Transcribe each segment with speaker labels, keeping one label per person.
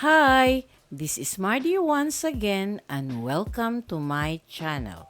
Speaker 1: Hi, this is Mardy once again and welcome to my channel.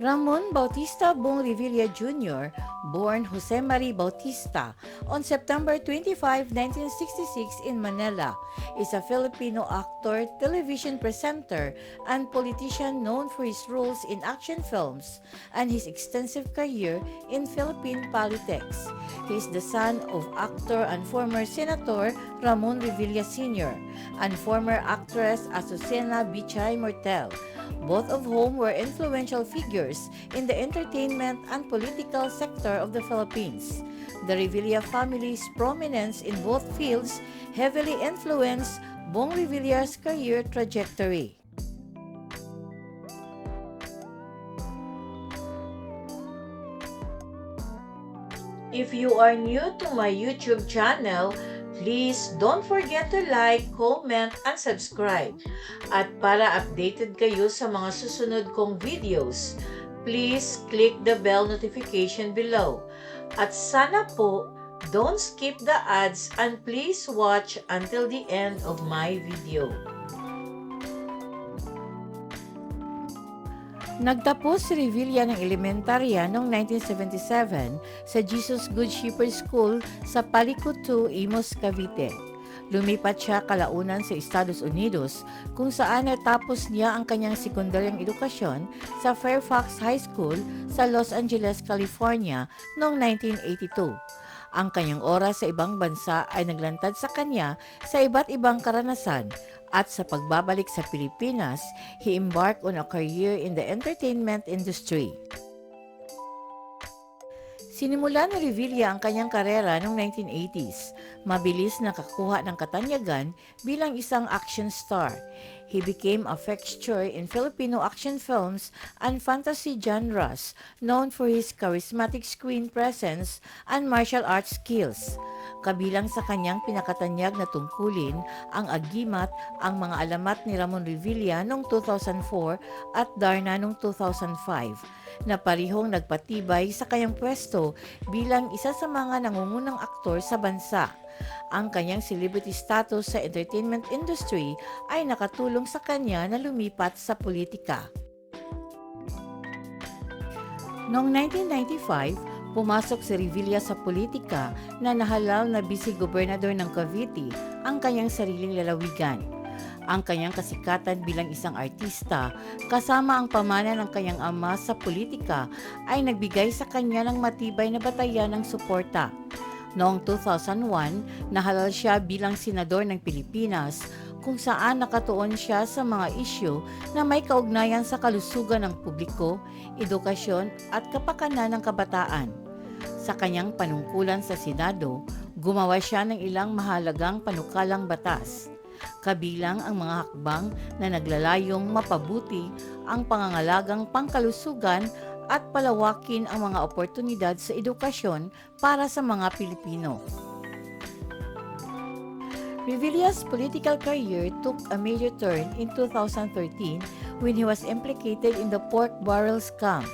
Speaker 1: Ramon Bautista Bong Revilla Jr., born Jose Marie Bautista on September 25, 1966 in Manila, is a Filipino actor, television presenter, and politician known for his roles in action films and his extensive career in Philippine politics. He is the son of actor and former Senator Ramon Revilla Sr. and former actress Azucena Bichay Mortel both of whom were influential figures in the entertainment and political sector of the Philippines. The Revilla family's prominence in both fields heavily influenced Bong Revilla's career trajectory. If you are new to my YouTube channel, please don't forget to like, comment, and subscribe. At para updated kayo sa mga susunod kong videos, please click the bell notification below. At sana po, don't skip the ads and please watch until the end of my video. Nagtapos si Revilla ng elementarya noong 1977 sa Jesus Good Shepherd School sa Palicutu, Imos, Cavite. Lumipat siya kalaunan sa Estados Unidos kung saan natapos niya ang kanyang sekundaryang edukasyon sa Fairfax High School sa Los Angeles, California noong 1982. Ang kanyang oras sa ibang bansa ay naglantad sa kanya sa iba't ibang karanasan at sa pagbabalik sa Pilipinas, he embarked on a career in the entertainment industry. Sinimula ni Revilla ang kanyang karera noong 1980s. Mabilis nakakuha ng katanyagan bilang isang action star. He became a fixture in Filipino action films and fantasy genres, known for his charismatic screen presence and martial arts skills. Kabilang sa kanyang pinakatanyag na tungkulin ang Agimat, ang mga alamat ni Ramon Revilla noong 2004 at Darna noong 2005 na parihong nagpatibay sa kanyang pwesto bilang isa sa mga nangungunang aktor sa bansa. Ang kanyang celebrity status sa entertainment industry ay nakatulong sa kanya na lumipat sa politika. Noong 1995, pumasok si Revilla sa politika na nahalal na vice-gobernador ng Cavite ang kanyang sariling lalawigan. Ang kanyang kasikatan bilang isang artista kasama ang pamana ng kanyang ama sa politika ay nagbigay sa kanya ng matibay na batayan ng suporta. Noong 2001, nahalal siya bilang senador ng Pilipinas kung saan nakatuon siya sa mga isyu na may kaugnayan sa kalusugan ng publiko, edukasyon at kapakanan ng kabataan. Sa kanyang panungkulan sa Senado, gumawa siya ng ilang mahalagang panukalang batas. Kabilang ang mga hakbang na naglalayong mapabuti ang pangangalagang pangkalusugan at palawakin ang mga oportunidad sa edukasyon para sa mga Pilipino. Revilla's political career took a major turn in 2013 when he was implicated in the pork barrel scam,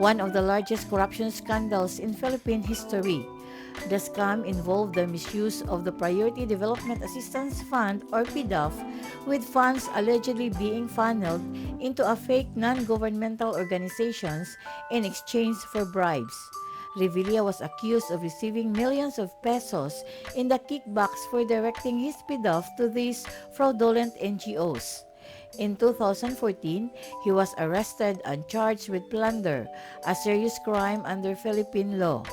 Speaker 1: one of the largest corruption scandals in Philippine history. The scam involved the misuse of the Priority Development Assistance Fund or PDAF with funds allegedly being funneled into a fake non-governmental organizations in exchange for bribes. Revilla was accused of receiving millions of pesos in the kickbacks for directing his PDAF to these fraudulent NGOs. In 2014, he was arrested and charged with plunder, a serious crime under Philippine law.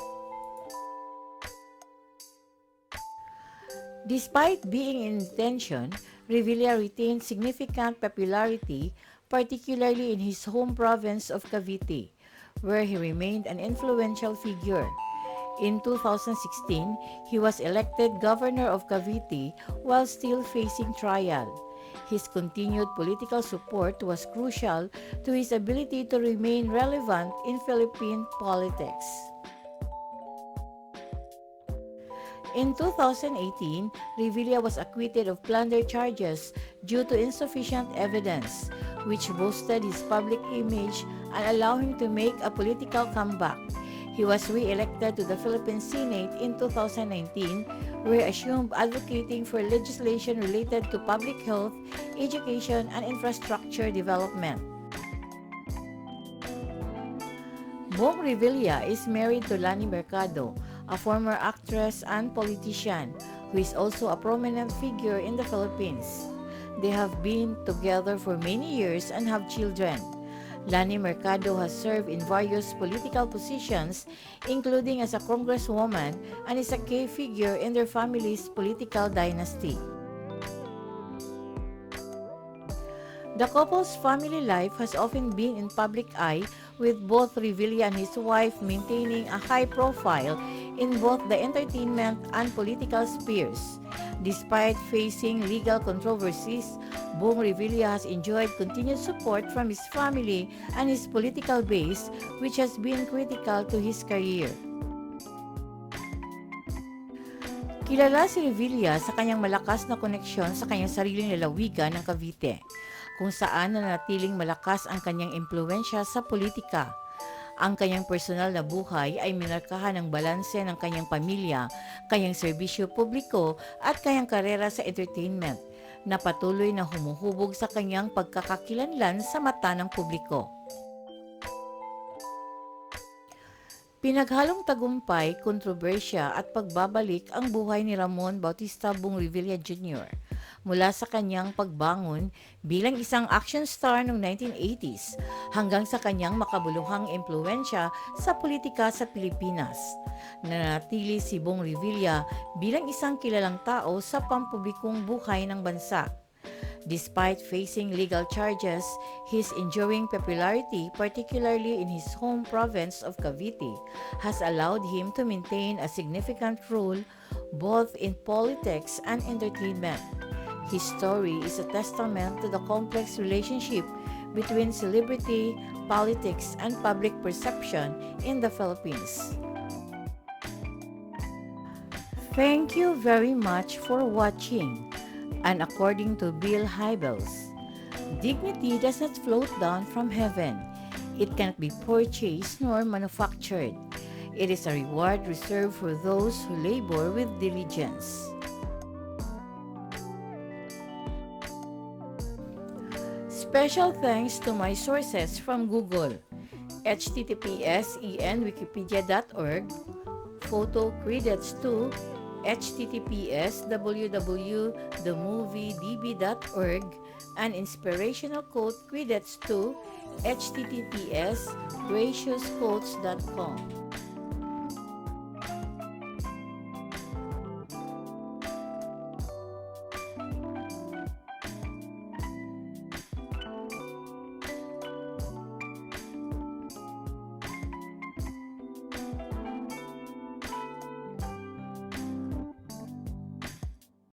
Speaker 1: Despite being in detention, Revilla retained significant popularity, particularly in his home province of Cavite, where he remained an influential figure. In 2016, he was elected governor of Cavite while still facing trial. His continued political support was crucial to his ability to remain relevant in Philippine politics. In 2018, Revilla was acquitted of plunder charges due to insufficient evidence, which boosted his public image and allowed him to make a political comeback. He was re-elected to the Philippine Senate in 2019, where he assumed advocating for legislation related to public health, education, and infrastructure development. Bong Revilla is married to Lani Mercado, a former actress and politician who is also a prominent figure in the Philippines. They have been together for many years and have children. Lani Mercado has served in various political positions, including as a congresswoman, and is a key figure in their family's political dynasty. The couple's family life has often been in public eye, with both Revilla and his wife maintaining a high profile in both the entertainment and political spheres. Despite facing legal controversies, Bong Revilla has enjoyed continued support from his family and his political base, which has been critical to his career. Kilala si Revilla sa kanyang malakas na koneksyon sa kanyang sariling lalawigan ng Cavite, kung saan nanatiling malakas ang kanyang impluensya sa politika. Ang kanyang personal na buhay ay minarkahan ng balanse ng kanyang pamilya, kanyang serbisyo publiko at kanyang karera sa entertainment na patuloy na humuhubog sa kanyang pagkakakilanlan sa mata ng publiko. Pinaghalong tagumpay, kontrobersya at pagbabalik ang buhay ni Ramon Bautista Bong Revilla Jr. mula sa kanyang pagbangon bilang isang action star noong 1980s hanggang sa kanyang makabuluhang impluensya sa politika sa Pilipinas. Nanatili si Bong Revilla bilang isang kilalang tao sa pampublikong buhay ng bansa. Despite facing legal charges, his enduring popularity, particularly in his home province of Cavite, has allowed him to maintain a significant role both in politics and entertainment. His story is a testament to the complex relationship between celebrity, politics, and public perception in the Philippines. Thank you very much for watching. And according to Bill Hybels, dignity does not float down from heaven. It cannot be purchased nor manufactured. It is a reward reserved for those who labor with diligence. Special thanks to my sources from Google. https enwikipedia.org Photo credits to https www.themoviedb.org and inspirational quote credits to https graciousquotes.com